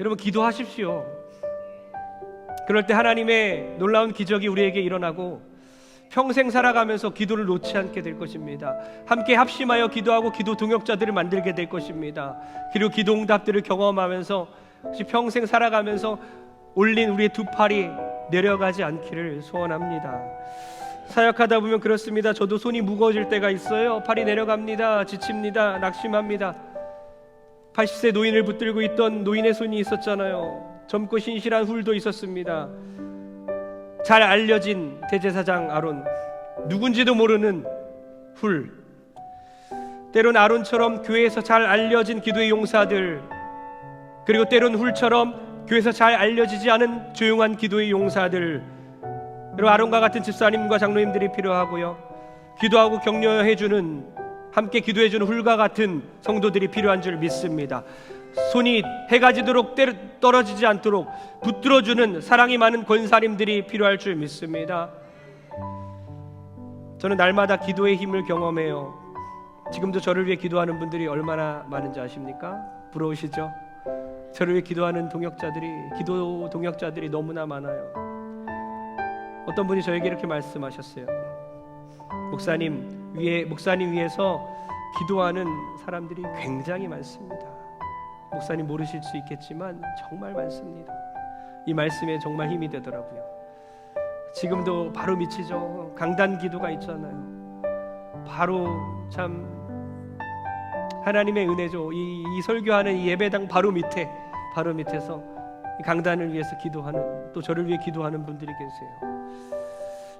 여러분 기도하십시오. 그럴 때 하나님의 놀라운 기적이 우리에게 일어나고 평생 살아가면서 기도를 놓지 않게 될 것입니다. 함께 합심하여 기도하고 기도 동역자들을 만들게 될 것입니다. 그리고 기도 응답들을 경험하면서 혹시 평생 살아가면서 올린 우리의 두 팔이 내려가지 않기를 소원합니다. 사역하다 보면 그렇습니다. 저도 손이 무거워질 때가 있어요. 팔이 내려갑니다. 지칩니다. 낙심합니다. 80세 노인을 붙들고 있던 노인의 손이 있었잖아요. 젊고 신실한 훌도 있었습니다. 잘 알려진 대제사장 아론, 누군지도 모르는 훌. 때론 아론처럼 교회에서 잘 알려진 기도의 용사들, 그리고 때론 훌처럼 교회에서 잘 알려지지 않은 조용한 기도의 용사들, 그리고 아론과 같은 집사님과 장로님들이 필요하고요. 기도하고 격려해주는 함께 기도해 주는 훌과 같은 성도들이 필요한 줄 믿습니다. 손이 해가 지도록 떨어지지 않도록 붙들어 주는 사랑이 많은 권사님들이 필요할 줄 믿습니다. 저는 날마다 기도의 힘을 경험해요. 지금도 저를 위해 기도하는 분들이 얼마나 많은지 아십니까? 부러우시죠? 저를 위해 기도하는 동역자들이 기도 동역자들이 너무나 많아요. 어떤 분이 저에게 이렇게 말씀하셨어요. 목사님 위에 목사님 위해서 기도하는 사람들이 굉장히 많습니다. 목사님 모르실 수 있겠지만 정말 많습니다. 이 말씀에 정말 힘이 되더라고요. 지금도 바로 미치죠. 강단 기도가 있잖아요. 바로 참 하나님의 은혜죠. 이, 이 설교하는 이 예배당 바로 밑에 바로 밑에서 이 강단을 위해서 기도하는 또 저를 위해 기도하는 분들이 계세요.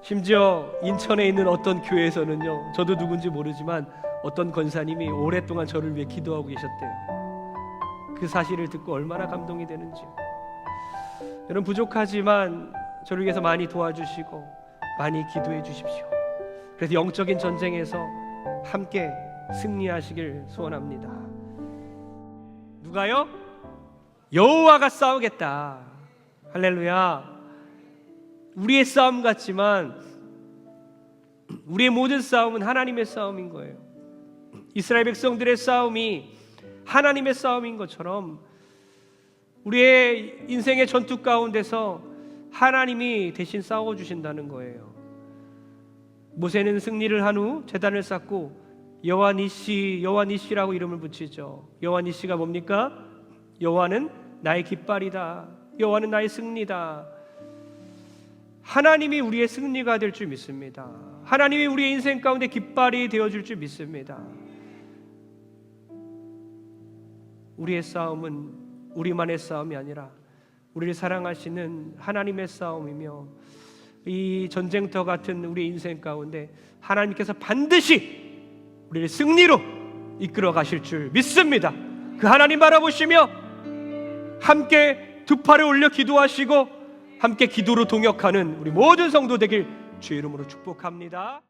심지어 인천에 있는 어떤 교회에서는요. 저도 누군지 모르지만 어떤 권사님이 오랫동안 저를 위해 기도하고 계셨대요. 그 사실을 듣고 얼마나 감동이 되는지. 여러분 부족하지만 저를 위해서 많이 도와주시고 많이 기도해 주십시오. 그래서 영적인 전쟁에서 함께 승리하시길 소원합니다. 누가요? 여호와가 싸우겠다. 할렐루야. 우리의 싸움 같지만 우리의 모든 싸움은 하나님의 싸움인 거예요. 이스라엘 백성들의 싸움이 하나님의 싸움인 것처럼 우리의 인생의 전투 가운데서 하나님이 대신 싸워 주신다는 거예요. 모세는 승리를 한 후 제단을 쌓고 여호와 니시 여호와 니시라고 이름을 붙이죠. 여호와 니시가 뭡니까? 여호와는 나의 깃발이다. 여호와는 나의 승리다. 하나님이 우리의 승리가 될 줄 믿습니다. 하나님이 우리의 인생 가운데 깃발이 되어 줄 줄 믿습니다. 우리의 싸움은 우리만의 싸움이 아니라 우리를 사랑하시는 하나님의 싸움이며 이 전쟁터 같은 우리 인생 가운데 하나님께서 반드시 우리를 승리로 이끌어 가실 줄 믿습니다. 그 하나님 바라보시며 함께 두 팔을 올려 기도하시고 함께 기도로 동역하는 우리 모든 성도 되길 주의 이름으로 축복합니다.